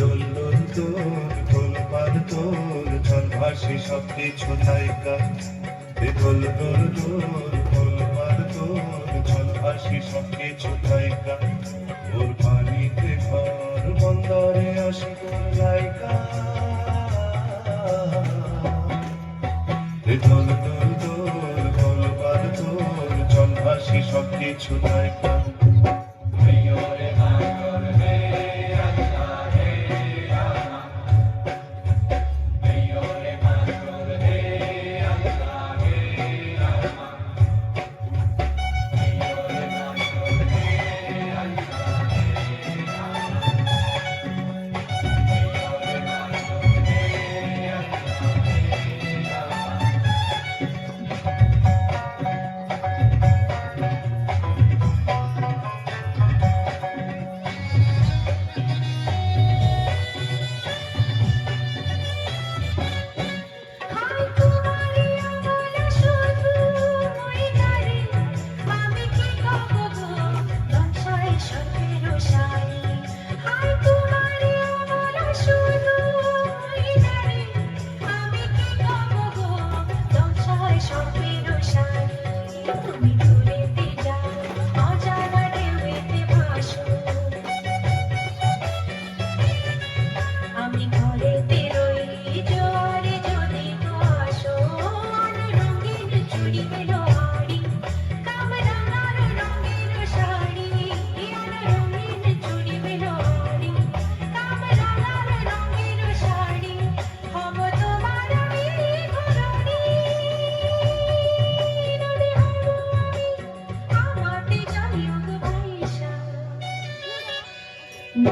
দোল দোল দোল দোল পার দোল চল ভাসি সব কিছু নায়িকা। দোল দোল দোল দোল পার দোল চল ভাসি সব কিছু নায়িকা ওর পানিতে ঘর বন্দরে আসি তোর দোল দোল পার দোল চল ভাসি সব কিছু নায়িকা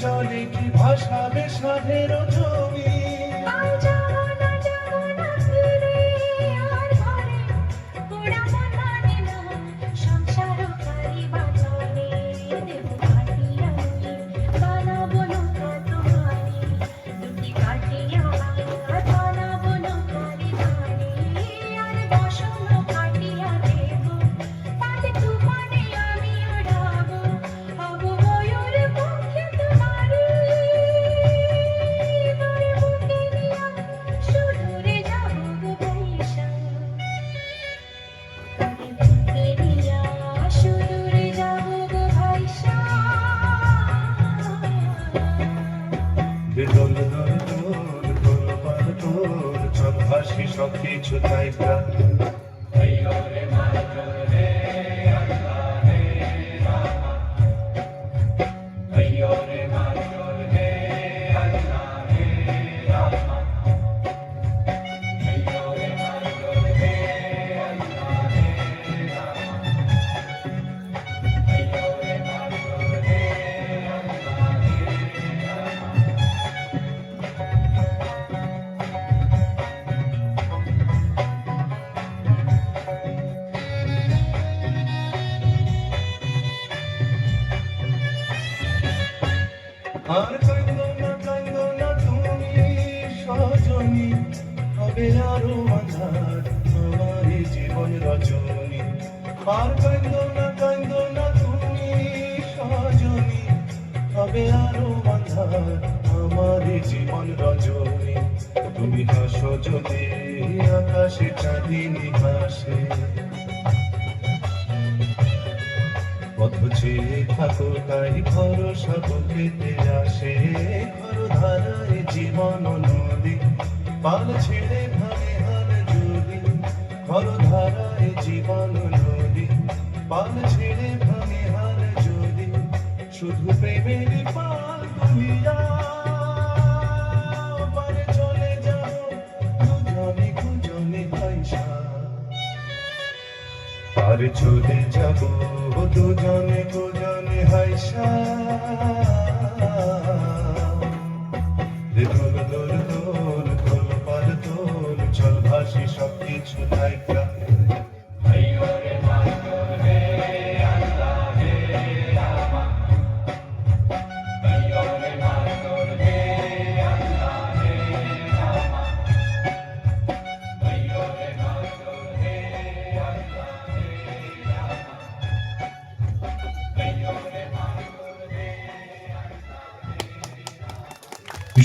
জলে কি ভাষা বেশ ছবি দোল দোল দোল দোল পার দোল সব কিছু নায়িকা আর কান্দো না কান্দো না তুমি সজনী। হবে আরও আধার আমার জীবন রজনী আর কান্দো না কান্দো না তুমি সজনী। হবে আরও আধার আমার জীবন রজনী তুমি হাসো যদি আকাশে চাঁদিনী হাসে থাকো তাই ভরসা বুকেতে আসে। ঘর ধারায় জীবন নদী, পাল ছেড়ে ভাবে হার যদি ঘর ধারায় জীবন নদী, পাল ছেড়ে ভাবে হার যদি শুধু প্রেমের পাল তুলিয়া আর চলে যাব দুজনে দুজনে হাইসা।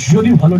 যদি ভালো